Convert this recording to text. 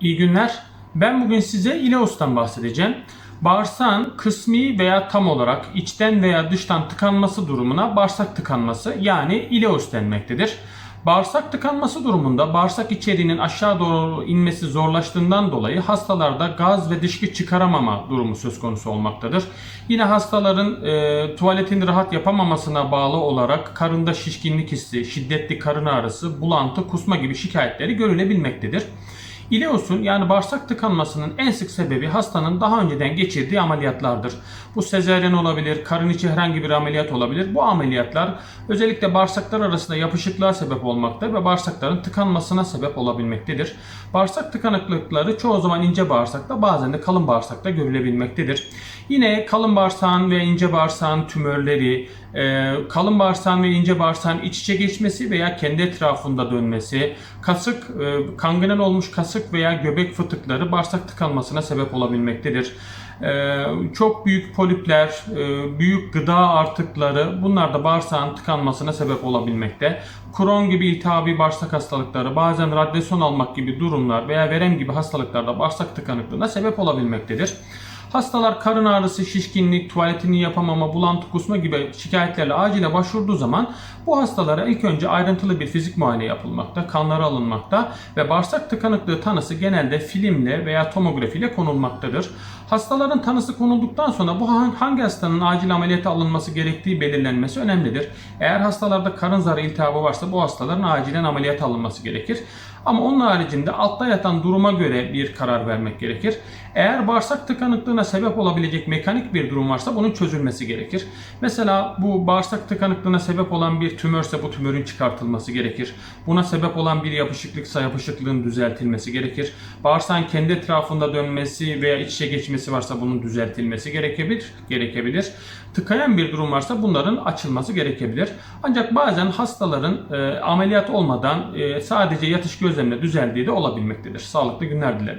İyi günler. Ben bugün size ileus'tan bahsedeceğim. Bağırsağın kısmi veya tam olarak içten veya dıştan tıkanması durumuna bağırsak tıkanması yani ileus denmektedir. Bağırsak tıkanması durumunda bağırsak içeriğinin aşağı doğru inmesi zorlaştığından dolayı hastalarda gaz ve dışkı çıkaramama durumu söz konusu olmaktadır. Yine hastaların e, tuvaletin rahat yapamamasına bağlı olarak karında şişkinlik hissi, şiddetli karın ağrısı, bulantı, kusma gibi şikayetleri görülebilmektedir. İleus'un yani bağırsak tıkanmasının en sık sebebi hastanın daha önceden geçirdiği ameliyatlardır. Bu sezaryen olabilir, karın içi herhangi bir ameliyat olabilir. Bu ameliyatlar özellikle bağırsaklar arasında yapışıklığa sebep olmakta ve bağırsakların tıkanmasına sebep olabilmektedir. Bağırsak tıkanıklıkları çoğu zaman ince bağırsakta bazen de kalın bağırsakta görülebilmektedir. Yine kalın bağırsağın ve ince bağırsağın tümörleri, e, kalın bağırsağın ve ince bağırsağın iç içe geçmesi veya kendi etrafında dönmesi, kasık, e, kangrenen olmuş kasık veya göbek fıtıkları bağırsak tıkanmasına sebep olabilmektedir. E, çok büyük polipler, e, büyük gıda artıkları bunlar da bağırsağın tıkanmasına sebep olabilmekte. Kron gibi iltihabi bağırsak hastalıkları, bazen radyasyon almak gibi durumlar veya verem gibi hastalıklarda bağırsak tıkanıklığına sebep olabilmektedir. Hastalar karın ağrısı, şişkinlik, tuvaletini yapamama, bulantı, kusma gibi şikayetlerle acile başvurduğu zaman bu hastalara ilk önce ayrıntılı bir fizik muayene yapılmakta, kanları alınmakta ve bağırsak tıkanıklığı tanısı genelde filmle veya tomografiyle konulmaktadır. Hastaların tanısı konulduktan sonra bu hangi hastanın acil ameliyata alınması gerektiği belirlenmesi önemlidir. Eğer hastalarda karın zarı iltihabı varsa bu hastaların acilen ameliyata alınması gerekir. Ama onun haricinde altta yatan duruma göre bir karar vermek gerekir. Eğer bağırsak tıkanıklığına sebep olabilecek mekanik bir durum varsa bunun çözülmesi gerekir. Mesela bu bağırsak tıkanıklığına sebep olan bir tümörse bu tümörün çıkartılması gerekir. Buna sebep olan bir yapışıklıksa yapışıklığın düzeltilmesi gerekir. Bağırsağın kendi etrafında dönmesi veya iç içe geçmesi varsa bunun düzeltilmesi gerekebilir. gerekebilir. Tıkayan bir durum varsa bunların açılması gerekebilir. Ancak bazen hastaların e, ameliyat olmadan e, sadece yatış gözlemle düzeldiği de olabilmektedir. Sağlıklı günler dilerim.